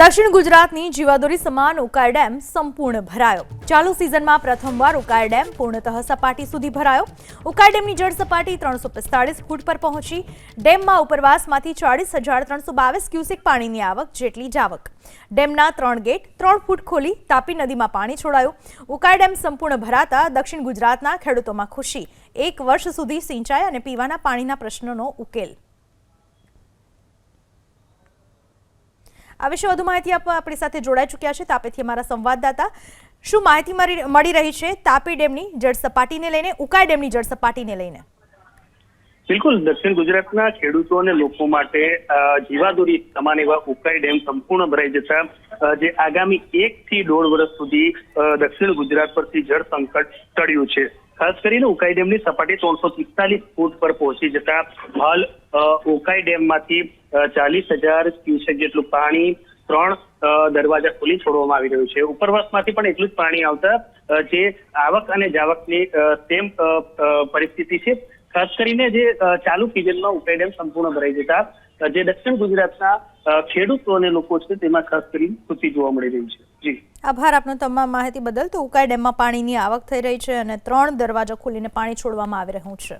દક્ષિણ ગુજરાતની જીવાદોરી સમાન ઉકાઈ ડેમ સંપૂર્ણ ભરાયો. ચાલુ સિઝનમાં પ્રથમવાર ઉકાઈ ડેમ પૂર્ણતઃ સપાટી સુધી ભરાયો. ઉકાઈ ડેમની જળ સપાટી ત્રણસો પિસ્તાળીસ ફૂટ પર પહોંચી. ડેમમાં ઉપરવાસમાંથી ચાળીસ હજાર ત્રણસો બાવીસ ક્યુસેક પાણીની આવક જેટલી જ આવક. ડેમના ત્રણ ગેટ ત્રણ ફૂટ ખોલી તાપી નદીમાં પાણી છોડાયું. ઉકાઈ ડેમ સંપૂર્ણ ભરાતા દક્ષિણ ગુજરાતના ખેડૂતોમાં ખુશી. એક વર્ષ સુધી સિંચાઈ અને પીવાના પાણીના પ્રશ્નનો ઉકેલ આ વિશે વધુ માહિતી આપવા આપણી સાથે જોડાઈ ચૂક્યા છે તાપીથી અમારા સંવાદદાતા. શું માહિતી મળી રહી છે તાપી ડેમની જળ સપાટીને લઈને, ઉકાઈ ડેમની જળ સપાટીને લઈને? બિલકુલ, દક્ષિણ ગુજરાતના ખેડૂતો અને લોકો માટે જીવાદોરી સમાન એવા ઉકાઈ ડેમ સંપૂર્ણ ભરાઈ જતા જે આગામી એક થી દોઢ વર્ષ સુધી દક્ષિણ ગુજરાત પરથી જળ સંકટ ટળ્યું છે. ખાસ કરીને ઉકાઈ ડેમની સપાટી ત્રણસો પિસ્તાલીસ ફૂટ પર પહોંચી જતા હાલ ઉકાઈ ડેમમાંથી ચાલીસ હજાર ક્યુસેક જેટલું પાણી ત્રણ દરવાજા ખોલી છોડવામાં આવી રહ્યું છે. ઉપરવાસમાંથી પણ એટલું જ પાણી આવતા જે આવક અને જાવકની સેમ પરિસ્થિતિ છે ખાસ કરીને જે ચાલુ સિઝનમાં ઉકાઈ ડેમ સંપૂર્ણ ભરાઈ જતા જે દક્ષિણ ગુજરાતના ખેડૂતો અને લોકો છે તેમાં ખાસ કરીને ખુશી જોવા મળી રહી છે. જી. આભાર. આપનો તમામ માહિતી બદલ તો ઉકાઈ ડેમમાં પાણીની આવક થઈ રહી છે અને ત્રણ દરવાજા ખોલીને પાણી છોડવામાં આવી રહ્યું છે.